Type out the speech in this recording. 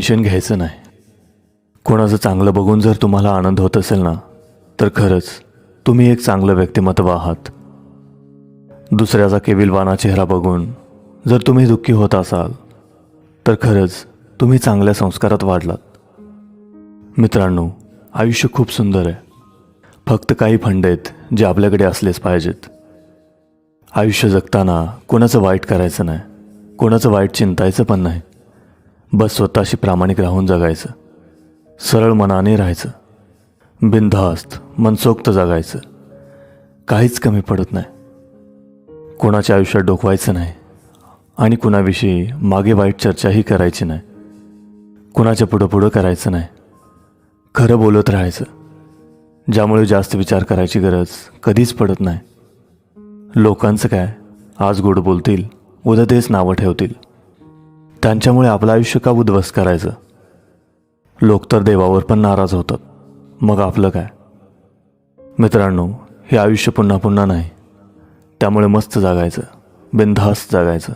Tension घ्यायचं नाही. कोणाचं चांगलं बघून जर तुम्हाला आनंद होत असेल ना तर खरंच तुम्ही एक चांगलं व्यक्तिमत्व आहात. दुसऱ्याचा केविलवाना चेहरा बघून जर तुम्ही दुःखी होत असाल तर खरंच तुम्ही चांगल्या संस्कारात वाढलात. मित्रांनो आयुष्य खूप सुंदर आहे. फक्त काही फंड आहेत जे आपल्याकडे असलेच पाहिजेत. आयुष्य जगताना कोणाचं वाईट करायचं नाही कोणाचं वाईट चिंतायचं पण नाही. बस स्वतःशी प्रामाणिक राहून जगायचं. सरळ मनाने राहायचं. बिनधास्त मनसोक्त जगायचं. काहीच कमी पडत नाही. कोणाच्या आयुष्यात डोकवायचं नाही. आणि कुणाविषयी मागे वाईट चर्चाही करायची नाही. कुणाच्या पुढं पुढं करायचं नाही. खरं बोलत राहायचं. ज्यामुळे जास्त विचार करायची गरज कधीच पडत नाही. लोकांचं काय? आज गोड बोलतील उद्या तेच नावं ठेवतील. त्यांच्यामुळे आपलं आयुष्य का उद्ध्वस्त करायचं? लोक तर देवावर पण नाराज होतात. मग आपलं काय? मित्रांनो हे आयुष्य पुन्हा पुन्हा नाही. त्यामुळे मस्त जागायचं. बिनधास्त जगायचं.